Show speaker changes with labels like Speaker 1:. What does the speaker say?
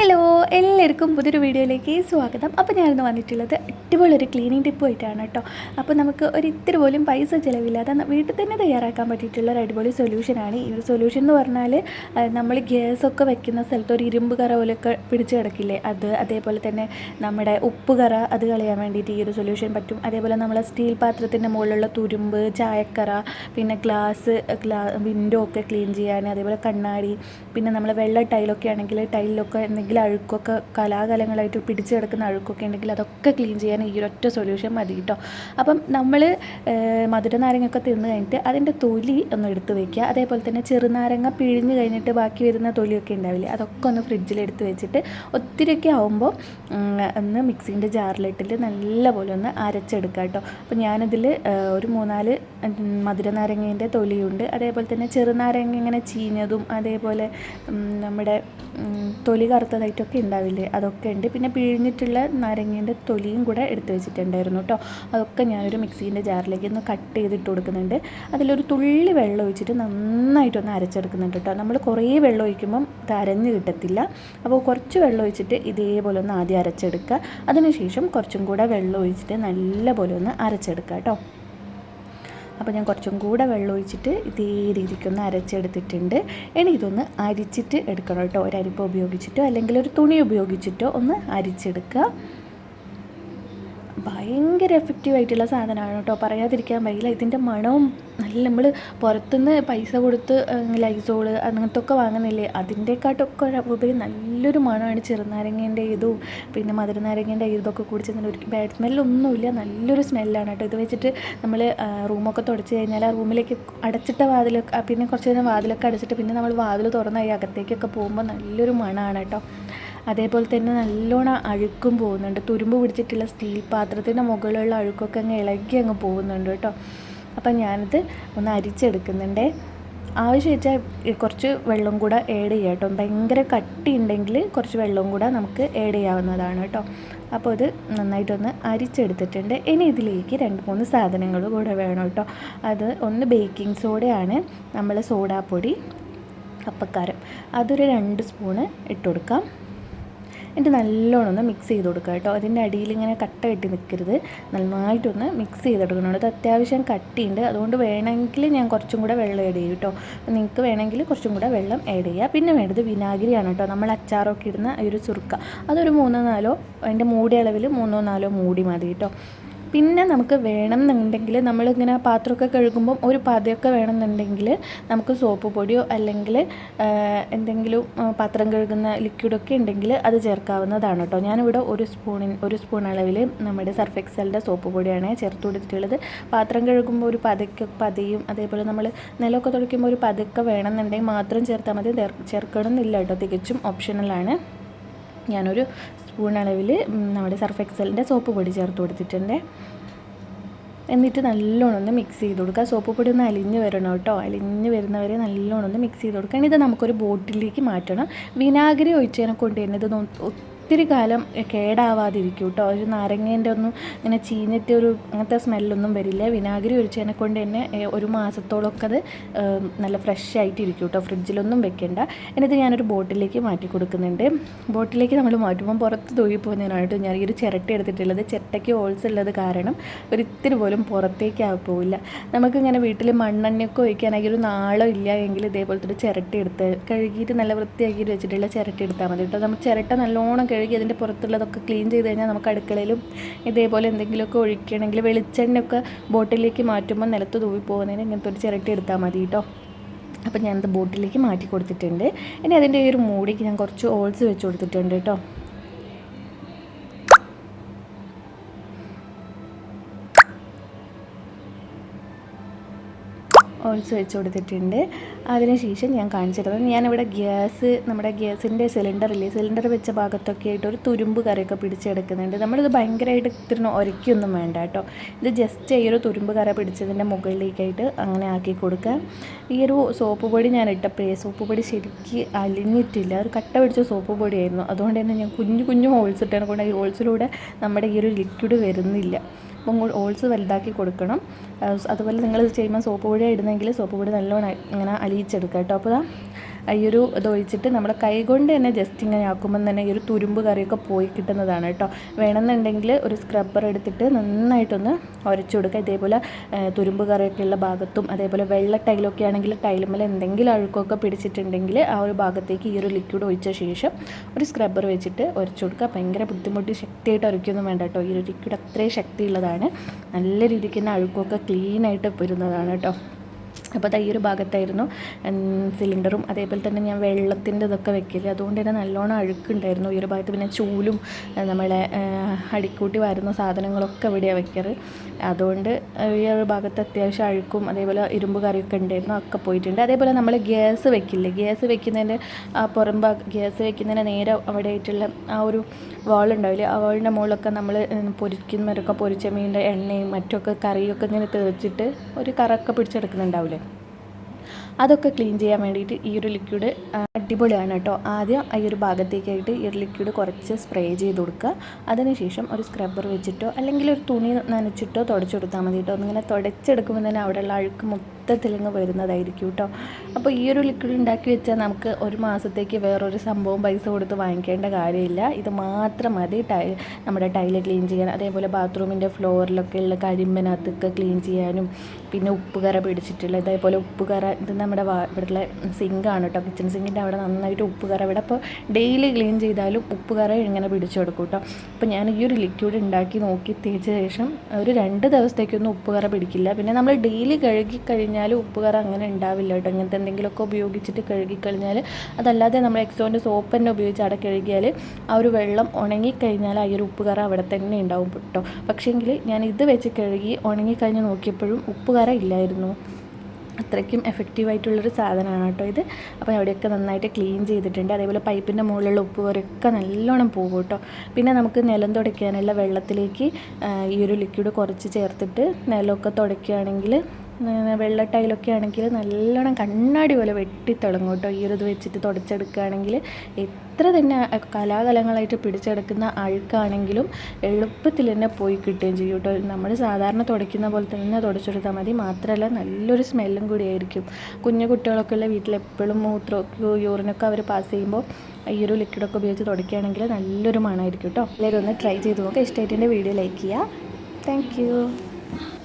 Speaker 1: Hello. എല്ലാവർക്കും പുതിയൊരു വീഡിയോയിലേക്ക് സ്വാഗതം. അപ്പോൾ ഞാനിന്ന് വന്നിട്ടുള്ളത് അടിപൊളിയൊരു ക്ലീനിങ് ടിപ്പ് ആയിട്ടാണ് കേട്ടോ. അപ്പോൾ നമുക്ക് ഒരു ഇത്തിരി പോലും പൈസ ചിലവില്ലാതെ വീട്ടിൽ തന്നെ തയ്യാറാക്കാൻ പറ്റിയിട്ടുള്ള ഒരു അടിപൊളി സൊല്യൂഷനാണ് ഈ ഒരു സൊല്യൂഷൻ എന്ന് പറഞ്ഞാൽ നമ്മൾ ഗ്യാസൊക്കെ വെക്കുന്ന സ്ഥലത്ത് ഒരു ഇരുമ്പ് കറ പോലെയൊക്കെ പിടിച്ച് കിടക്കില്ലേ? അത് അതേപോലെ തന്നെ നമ്മുടെ ഉപ്പ് കറ അത് കളയാൻ വേണ്ടിയിട്ട് ഈ ഒരു സൊല്യൂഷൻ പറ്റും. അതേപോലെ നമ്മളെ സ്റ്റീൽ പാത്രത്തിന്റെ മുകളിലുള്ള തുരുമ്പ് ചായക്കറ പിന്നെ ഗ്ലാസ് ഗ്ലാ വിൻഡോ ഒക്കെ ക്ലീൻ ചെയ്യാൻ അതേപോലെ കണ്ണാടി പിന്നെ നമ്മൾ വെള്ള ടൈലൊക്കെ ആണെങ്കിൽ ടൈലിലൊക്കെ എന്തെങ്കിലും അഴുക്കൊക്കെ കലാകാലങ്ങളായിട്ട് പിടിച്ചു കിടക്കുന്ന അഴുക്കൊക്കെ ഉണ്ടെങ്കിൽ അതൊക്കെ ക്ലീൻ ചെയ്യാൻ ഈ ഒരൊറ്റ സൊല്യൂഷൻ മതി കേട്ടോ അപ്പം നമ്മൾ മധുരനാരങ്ങയൊക്കെ തിന്ന് കഴിഞ്ഞിട്ട് അതിന്റെ തൊലി ഒന്ന് എടുത്ത് വെക്കുക. അതേപോലെ തന്നെ ചെറുനാരങ്ങ പിഴിഞ്ഞ് കഴിഞ്ഞിട്ട് ബാക്കി വരുന്ന തൊലിയൊക്കെ ഉണ്ടാവില്ലേ അതൊക്കെ ഒന്ന് ഫ്രിഡ്ജിൽ എടുത്ത് വെച്ചിട്ട് ഒത്തിരിയൊക്കെ ആവുമ്പോൾ ഒന്ന് മിക്സിന്റെ ജാറിലിട്ടിട്ട് നല്ലപോലെ ഒന്ന് അരച്ചെടുക്കുക കേട്ടോ അപ്പോൾ ഞാനതിൽ ഒരു മൂന്നാൽ മധുരനാരങ്ങേന്റെ മധുര നാരങ്ങേന്റെ തൊലിയുണ്ട്. അതേപോലെ തന്നെ ചെറുനാരങ്ങ ഇങ്ങനെ ചീഞ്ഞതും അതേപോലെ നമ്മുടെ തൊലി കറുത്തതായിട്ടൊക്കെ ഉണ്ടാവില്ലേ? അതൊക്കെ ഉണ്ട്. പിന്നെ പിഴിഞ്ഞിട്ടുള്ള നാരങ്ങേന്റെ തൊലിയും കൂടെ എടുത്ത് വെച്ചിട്ടുണ്ടായിരുന്നു കേട്ടോ. അതൊക്കെ ഞാനൊരു മിക്സീന്റെ ജാറിലേക്ക് ഒന്ന് കട്ട് ചെയ്തിട്ട് കൊടുക്കുന്നുണ്ട്. അതിലൊരു തുള്ളി വെള്ളം ഒഴിച്ചിട്ട് നന്നായിട്ടൊന്ന് അരച്ചെടുക്കുന്നുണ്ട് കേട്ടോ. നമ്മൾ കുറേ വെള്ളം ഒഴിക്കുമ്പം തരഞ്ഞ് കിട്ടത്തില്ല. അപ്പോൾ കുറച്ച് വെള്ളം ഒഴിച്ചിട്ട് ഇതേപോലെ ഒന്ന് ആദ്യം അരച്ചെടുക്കുക. അതിനുശേഷം കുറച്ചും കൂടെ വെള്ളം ഒഴിച്ചിട്ട് നല്ലപോലെ ഒന്ന് അരച്ചെടുക്കുക കേട്ടോ. അപ്പോൾ ഞാൻ കുറച്ചും കൂടെ വെള്ളം ഒഴിച്ചിട്ട് ഇതേ രീതിക്കൊന്ന് അരച്ചെടുത്തിട്ടുണ്ട്. ഇനി ഇതൊന്ന് അരിച്ചിട്ട് എടുക്കണം കേട്ടോ. ഒരു അരിപ്പ ഉപയോഗിച്ചിട്ടോ അല്ലെങ്കിൽ ഒരു തുണി ഉപയോഗിച്ചിട്ടോ ഒന്ന് അരിച്ചെടുക്കുക. ഭയങ്കര എഫക്റ്റീവ് ആയിട്ടുള്ള സാധനമാണ് കേട്ടോ. പറയാതിരിക്കാൻ വയ്യില്ല ഇതിന്റെ മണവും നല്ല നമ്മൾ പുറത്തുനിന്ന് പൈസ കൊടുത്ത് ലൈസോൾ അങ്ങനത്തെ ഒക്കെ വാങ്ങുന്നില്ലേ? അതിന്റെക്കാട്ടൊക്കെ ഉപരി നല്ലൊരു മണമാണ് ചെറുനാരങ്ങേന്റെ ഇതും പിന്നെ മധുരനാരങ്ങേന്റെ ഇതൊക്കെ കുടിച്ച് നല്ല ഒരു ബാഡ് സ്മെല്ലൊന്നുമില്ല നല്ലൊരു സ്മെല്ലാണ് കേട്ടോ. ഇത് വെച്ചിട്ട് നമ്മൾ റൂമൊക്കെ തുടച്ച് കഴിഞ്ഞാൽ ആ റൂമിലേക്ക് അടച്ചിട്ട വാതിലൊക്കെ പിന്നെ കുറച്ച് നേരം വാതിലൊക്കെ അടച്ചിട്ട് പിന്നെ നമ്മൾ വാതിൽ തുറന്നായി അകത്തേക്കൊക്കെ പോകുമ്പോൾ നല്ലൊരു മണമാണ് കേട്ടോ. അതേപോലെ തന്നെ നല്ലോണം അഴുക്കും പോകുന്നുണ്ട്. തുരുമ്പ് പിടിച്ചിട്ടുള്ള സ്റ്റീൽ പാത്രത്തിന്റെ മുകളിലുള്ള അഴുക്കൊക്കെ അങ്ങ് ഇളകി അങ്ങ് പോകുന്നുണ്ട് കേട്ടോ. അപ്പം ഞാനിത് ഒന്ന് അരിച്ചെടുക്കുന്നുണ്ടേ. ആവശ്യം വെച്ചാൽ കുറച്ച് വെള്ളം കൂടെ ആഡ് ചെയ്യാം കേട്ടോ. ഭയങ്കര കട്ടി ഉണ്ടെങ്കിൽ കുറച്ച് വെള്ളം കൂടെ നമുക്ക് ആഡ് ചെയ്യാവുന്നതാണ് കേട്ടോ. അപ്പോൾ ഇത് നന്നായിട്ടൊന്ന് അരിച്ചെടുത്തിട്ടുണ്ട്. ഇനി ഇതിലേക്ക് രണ്ട് മൂന്ന് സാധനങ്ങൾ കൂടെ വേണം കേട്ടോ. അത് ഒന്ന് ബേക്കിംഗ് സോഡയാണ് നമ്മൾ സോഡാപ്പൊടി കപ്പക്കാരം അതൊരു രണ്ട് സ്പൂണ് ഇട്ട് കൊടുക്കാം. എന്നിട്ട് നല്ലോണം ഒന്ന് മിക്സ് ചെയ്ത് കൊടുക്കുക കേട്ടോ. അതിന്റെ അടിയിൽ ഇങ്ങനെ കട്ട കെട്ടി നിൽക്കരുത്. നന്നായിട്ടൊന്ന് മിക്സ് ചെയ്തെടുക്കണം അത് അത്യാവശ്യം കട്ടിയുണ്ട്. അതുകൊണ്ട് വേണമെങ്കിൽ ഞാൻ കുറച്ചും കൂടെ വെള്ളം ആഡ് ചെയ്യും കേട്ടോ. അപ്പോൾ നിങ്ങൾക്ക് വേണമെങ്കിൽ കുറച്ചും കൂടെ വെള്ളം ആഡ് ചെയ്യുക പിന്നെ വേണ്ടത് വിനാഗിരിയാണ് കേട്ടോ. നമ്മൾ അച്ചാറൊക്കെ ഇടുന്ന ഒരു ചുരുക്ക അതൊരു മൂന്നോ നാലോ അതിന്റെ മൂടി അളവിൽ മൂന്നോ നാലോ മൂടി മതി കേട്ടോ. പിന്നെ നമുക്ക് വേണമെന്നുണ്ടെങ്കിൽ നമ്മളിങ്ങനെ പാത്രമൊക്കെ കഴുകുമ്പം ഒരു പതയൊക്കെ വേണമെന്നുണ്ടെങ്കിൽ നമുക്ക് സോപ്പ് പൊടിയോ അല്ലെങ്കിൽ എന്തെങ്കിലും പാത്രം കഴുകുന്ന ലിക്വിഡൊക്കെ ഉണ്ടെങ്കിൽ അത് ചേർക്കാവുന്നതാണ് കേട്ടോ. ഞാനിവിടെ ഒരു സ്പൂണിൻ ഒരു സ്പൂൺ അളവിൽ നമ്മുടെ സർഫ് എക്സലിന്റെ സോപ്പ് പൊടിയാണ് ചേർത്ത് കൊടുത്തിട്ടുള്ളത്. പാത്രം കഴുകുമ്പോൾ ഒരു പതയ്ക്ക് പതയും അതേപോലെ നമ്മൾ നിലമൊക്കെ തുടയ്ക്കുമ്പോൾ ഒരു പതയൊക്കെ വേണമെന്നുണ്ടെങ്കിൽ മാത്രം ചേർത്താൽ മതി. ചേർ- ചേർക്കണമെന്നില്ല കേട്ടോ. തികച്ചും ഓപ്ഷണലാണ് ഞാനൊരു സ്പൂൺ അളവിൽ നമ്മുടെ സർഫ് എക്സലിന്റെ സോപ്പ് പൊടി ചേർത്ത് കൊടുത്തിട്ടുണ്ട്. എന്നിട്ട് നല്ലോണം ഒന്ന് മിക്സ് ചെയ്ത് കൊടുക്കുക. സോപ്പ് പൊടി ഒന്ന് അലിഞ്ഞ് വരണം കേട്ടോ. അലിഞ്ഞ് വരുന്നവരെ നല്ലോണം ഒന്ന് മിക്സ് ചെയ്ത് കൊടുക്കുക. ഇനി ഇത് നമുക്കൊരു ബോട്ടിലേക്ക് മാറ്റണം. വിനാഗിരി ഒഴിച്ചതിനെ കൊണ്ട് തന്നെ ഇത് ഒത്തിരി കാലം കേടാവാതിരിക്കും കേട്ടോ ഒരു നാരങ്ങേന്റെ ഒന്നും ഇങ്ങനെ ചീഞ്ഞിട്ട് ഒരു അങ്ങനത്തെ സ്മെല്ലൊന്നും വരില്ല. വിനാഗിരി ഒഴിച്ചതിനെ കൊണ്ട് തന്നെ ഒരു മാസത്തോളമൊക്കെ അത് നല്ല ഫ്രഷ് ആയിട്ടിരിക്കും കേട്ടോ ഫ്രിഡ്ജിലൊന്നും വെക്കേണ്ട. എന്നിട്ട് ഞാനൊരു ബോട്ടിലേക്ക് മാറ്റി കൊടുക്കുന്നുണ്ട്. ബോട്ടിലേക്ക് നമ്മൾ മാറ്റുമ്പോൾ പുറത്ത് കേട്ടോ ഞാൻ ഈ ഒരു ചിരട്ട എടുത്തിട്ടുള്ളത്. ചിരട്ടയ്ക്ക് ഹോൾസ് ഉള്ളത് കാരണം ഒരിത്തിരി പോലും പുറത്തേക്ക് പോവില്ല. നമുക്കിങ്ങനെ വീട്ടിൽ മണ്ണെണ്ണയൊക്കെ ഒഴിക്കാനായി ഒരു നാളോ ഇല്ല എങ്കിൽ ഇതേപോലത്തെ ഒരു ചിരട്ട എടുത്ത് കഴുകിയിട്ട് നല്ല വൃത്തിയാക്കി വെച്ചിട്ടുള്ള ചിരട്ട എടുത്താൽ മതി കേട്ടോ. നമ്മൾ ചിരട്ട നല്ലോണം കഴുകി അതിന്റെ പുറത്തുള്ളതൊക്കെ ക്ലീൻ ചെയ്ത് കഴിഞ്ഞാൽ നമുക്ക് അടുക്കളയിലും ഇതേപോലെ എന്തെങ്കിലുമൊക്കെ ഒഴിക്കണമെങ്കിൽ വെളിച്ചെണ്ണയൊക്കെ ബോട്ടിലേക്ക് മാറ്റുമ്പോൾ നിലത്ത് തൂവി പോകുന്നതിന് ഇങ്ങനത്തെ ഒരു ചിരട്ടി എടുത്താൽ മതി കേട്ടോ. അപ്പോൾ ഞാനത് ബോട്ടിലേക്ക് മാറ്റി കൊടുത്തിട്ടുണ്ട്. ഇനി അതിന്റെ ഈ ഒരു മൂടിക്ക് ഞാൻ കുറച്ച് ഓൾസ് വെച്ച് കൊടുത്തിട്ടുണ്ട് കേട്ടോ. ഓൾസ് വെച്ച് കൊടുത്തിട്ടുണ്ട്. അതിനുശേഷം ഞാൻ കാണിച്ചിരുന്നത് ഞാനിവിടെ ഗ്യാസ് നമ്മുടെ ഗ്യാസിന്റെ സിലിണ്ടറില്ലേ സിലിണ്ടർ വെച്ച ഭാഗത്തൊക്കെ ആയിട്ട് ഒരു തുരുമ്പ് കറിയൊക്കെ പിടിച്ചെടുക്കുന്നുണ്ട്. നമ്മളിത് ഭയങ്കരമായിട്ട് ഇത്തിരി ഒരയ്ക്കൊന്നും വേണ്ട കേട്ടോ. ഇത് ജസ്റ്റ് ഈ ഒരു തുരുമ്പ് കറ പിടിച്ചതിന്റെ മുകളിലേക്കായിട്ട് അങ്ങനെ ആക്കി കൊടുക്കാം ഈ ഒരു സോപ്പ് പൊടി ഞാൻ ഇട്ടപ്പോഴേ സോപ്പ് പൊടി ശരിക്ക് അലിഞ്ഞിട്ടില്ല. ഒരു കട്ട പിടിച്ച സോപ്പ് പൊടിയായിരുന്നു. അതുകൊണ്ട് തന്നെ ഞാൻ കുഞ്ഞു കുഞ്ഞു ഹോൾസ് ഇട്ടതിനെ കൊണ്ട് ഈ ഹോൾസിലൂടെ നമ്മുടെ ഈ ഒരു ലിക്വിഡ് വരുന്നില്ല. അപ്പം ഓൾസ് വലുതാക്കി കൊടുക്കണം. അതുപോലെ നിങ്ങൾ ചെയ്യുമ്പോൾ സോപ്പ് പൊടി ഇടുന്നെങ്കിൽ സോപ്പ് പൊടി നല്ലോണം ഇങ്ങനെ അലിയിച്ചെടുക്കുക കേട്ടോ. അപ്പോൾ ഈ ഒരു ഇത് ഒഴിച്ചിട്ട് നമ്മുടെ കൈ കൊണ്ട് തന്നെ ജസ്റ്റ് ഇങ്ങനെ ആക്കുമ്പോൾ തന്നെ ഈ ഒരു തുരുമ്പ് കറിയൊക്കെ പോയി കിട്ടുന്നതാണ് കേട്ടോ. വേണമെന്നുണ്ടെങ്കിൽ ഒരു സ്ക്രബ്ബർ എടുത്തിട്ട് നന്നായിട്ടൊന്ന് ഉരച്ചു കൊടുക്കുക. ഇതേപോലെ തുരുമ്പ് കറിയൊക്കെ ഉള്ള ഭാഗത്തും അതേപോലെ വെള്ള ടൈലൊക്കെ ആണെങ്കിൽ ടൈലുമ്മൽ എന്തെങ്കിലും അഴുക്കൊക്കെ പിടിച്ചിട്ടുണ്ടെങ്കിൽ ആ ഒരു ഭാഗത്തേക്ക് ഈ ഒരു ലിക്വിഡ് ഒഴിച്ച ശേഷം ഒരു സ്ക്രബ്ബർ വെച്ചിട്ട് ഉരച്ചു കൊടുക്കുക. ഭയങ്കര ബുദ്ധിമുട്ടി ശക്തിയായിട്ട് ഉരയ്ക്കൊന്നും വേണ്ട കേട്ടോ. ഈ ഒരു ലിക്വിഡ് അത്രയും ശക്തിയുള്ളതാണ്. നല്ല രീതിക്ക് തന്നെ അഴുക്കൊക്കെ ക്ലീനായിട്ട് വരുന്നതാണ് കേട്ടോ. അപ്പോൾ ഈ ഒരു ഭാഗത്തായിരുന്നു സിലിണ്ടറും. അതേപോലെ തന്നെ ഞാൻ വെള്ളത്തിന്റെ ഇതൊക്കെ വെക്കില്ല അതുകൊണ്ട് തന്നെ നല്ലോണം അഴുക്കുണ്ടായിരുന്നു. ഈ ഒരു ഭാഗത്ത് പിന്നെ ചൂലും നമ്മളെ അടിക്കൂട്ടി വരുന്ന സാധനങ്ങളൊക്കെ ഇവിടെയാണ് വെക്കാറ് അതുകൊണ്ട് ഈ ഒരു ഭാഗത്ത് അത്യാവശ്യം അഴുക്കും അതേപോലെ ഇരുമ്പ് കറിയൊക്കെ ഉണ്ടായിരുന്നു ഒക്കെ പോയിട്ടുണ്ട്. അതേപോലെ നമ്മൾ ഗ്യാസ് വെക്കില്ലേ? ഗ്യാസ് വെക്കുന്നതിന്റെ ആ പുറം ഗ്യാസ് വെക്കുന്നതിന് നേരെ അവിടെ ആയിട്ടുള്ള ആ ഒരു വാൾ ഉണ്ടാവില്ലേ? ആ വാളിന്റെ മുകളിലൊക്കെ നമ്മൾ പൊരിക്കുന്നവരൊക്കെ പൊരിച്ച മീനിന്റെ എണ്ണയും മറ്റൊക്കെ കറിയൊക്കെ ഇങ്ങനെ തെറിച്ചിട്ട് ഒരു കറൊക്കെ പിടിച്ചെടുക്കുന്നുണ്ടാവില്ലേ? അതൊക്കെ ക്ലീൻ ചെയ്യാൻ വേണ്ടിയിട്ട് ഈ ഒരു ലിക്വിഡ് അടിപൊളിയാണ് കേട്ടോ. ആദ്യം ഈ ഒരു ഭാഗത്തേക്കായിട്ട് ഈ ഒരു ലിക്വിഡ് കുറച്ച് സ്പ്രേ ചെയ്ത് കൊടുക്കുക. അതിനുശേഷം ഒരു സ്ക്രബ്ബർ വെച്ചിട്ടോ അല്ലെങ്കിൽ ഒരു തുണി നനച്ചിട്ടോ തുടച്ചു കൊടുത്താൽ മതി കേട്ടോ. ഒന്നിങ്ങനെ തുടച്ചെടുക്കുമ്പോൾ തന്നെ അവിടെയുള്ള അഴുക്ക് മൊത്തത്തിലിങ്ങ് വരുന്നതായിരിക്കും കേട്ടോ അപ്പോൾ ഈ ഒരു ലിക്വിഡ് ഉണ്ടാക്കി വെച്ചാൽ നമുക്ക് ഒരു മാസത്തേക്ക് വേറൊരു സംഭവം പൈസ കൊടുത്ത് വാങ്ങിക്കേണ്ട കാര്യമില്ല. ഇത് മാത്രം മതി. ടൈ നമ്മുടെ ടൈൽ ക്ലീൻ ചെയ്യാൻ അതേപോലെ ബാത്റൂമിന്റെ ഫ്ലോറിലൊക്കെ ഉള്ള കരിമ്പനകത്തൊക്കെ ക്ലീൻ ചെയ്യാനും പിന്നെ ഉപ്പുകറ പിടിച്ചിട്ടുള്ള ഇതേപോലെ ഉപ്പുകറ ഇത് നമ്മുടെ ഇവിടെയുള്ള സിങ്കാണ് കേട്ടോ കിച്ചൺ സിങ്കിന്റെ അവിടെ നന്നായിട്ട് ഉപ്പുകറ ഇവിടെ. ഇപ്പോൾ ഡെയിലി ക്ലീൻ ചെയ്താലും ഉപ്പുകറ ഇങ്ങനെ പിടിച്ചു കൊടുക്കും കേട്ടോ അപ്പോൾ ഞാൻ ഈ ഒരു ലിക്വിഡ് ഉണ്ടാക്കി നോക്കി തേച്ച ശേഷം ഒരു രണ്ട് ദിവസത്തേക്കൊന്നും ഉപ്പുകറ പിടിക്കില്ല. പിന്നെ നമ്മൾ ഡെയിലി കഴുകി കഴിഞ്ഞാൽ ഉപ്പുകറ അങ്ങനെ ഉണ്ടാവില്ല കേട്ടോ. ഇങ്ങനത്തെ എന്തെങ്കിലുമൊക്കെ ഉപയോഗിച്ചിട്ട് കഴുകിക്കഴിഞ്ഞാൽ അതല്ലാതെ നമ്മൾ എക്സോന്റെ സോപ്പ് തന്നെ ഉപയോഗിച്ച് അവിടെ കഴുകിയാൽ ആ ഒരു വെള്ളം ഉണങ്ങിക്കഴിഞ്ഞാൽ ആ ഒരു ഉപ്പുകറ അവിടെ തന്നെ ഉണ്ടാവും കേട്ടോ. പക്ഷേങ്കിൽ ഞാൻ ഇത് വെച്ച് കഴുകി ഉണങ്ങിക്കഴിഞ്ഞ് നോക്കിയപ്പോഴും ഉപ്പുകറ ഇല്ലായിരുന്നു. അത്രയ്ക്കും എഫക്റ്റീവായിട്ടുള്ളൊരു സാധനമാണ് കേട്ടോ ഇത്. അപ്പോൾ അവിടെയൊക്കെ നന്നായിട്ട് ക്ലീൻ ചെയ്തിട്ടുണ്ട്. അതേപോലെ പൈപ്പിന്റെ മുകളിലുള്ള ഉപ്പ് കുറയൊക്കെ നല്ലോണം പോകും കേട്ടോ. പിന്നെ നമുക്ക് നിലം തുടയ്ക്കാനുള്ള വെള്ളത്തിലേക്ക് ഈ ഒരു ലിക്വിഡ് കുറച്ച് ചേർത്തിട്ട് നിലമൊക്കെ തുടയ്ക്കുകയാണെങ്കിൽ വെള്ള ടൈലൊക്കെ ആണെങ്കിൽ നല്ലോണം കണ്ണാടി പോലെ വെട്ടിത്തിളങ്ങും കേട്ടോ. ഈ ഒരു ഇത് വെച്ചിട്ട് തുടച്ചെടുക്കുകയാണെങ്കിൽ എത്ര തന്നെ കലാകലങ്ങളായിട്ട് പിടിച്ചെടുക്കുന്ന അഴുക്കാണെങ്കിലും എളുപ്പത്തിൽ തന്നെ പോയി കിട്ടുകയും ചെയ്യും കേട്ടോ. നമ്മൾ സാധാരണ തുടയ്ക്കുന്ന പോലെ തന്നെ തുടച്ചെടുത്താൽ മതി. മാത്രമല്ല നല്ലൊരു സ്മെല്ലും കൂടിയായിരിക്കും കുഞ്ഞു കുട്ടികളൊക്കെ ഉള്ള വീട്ടിൽ എപ്പോഴും മൂത്രമൊക്കെ യൂറിനൊക്കെ അവർ പാസ് ചെയ്യുമ്പോൾ ഈ ഒരു ലിക്വിഡൊക്കെ ഉപയോഗിച്ച് തുടയ്ക്കുകയാണെങ്കിൽ നല്ലൊരു മണമായിരിക്കും കേട്ടോ. എല്ലാവരും ഒന്ന് ട്രൈ ചെയ്ത് നോക്കുക ഇഷ്ടമായിട്ടിന്റെ വീഡിയോ ലൈക്ക് ചെയ്യുക. താങ്ക്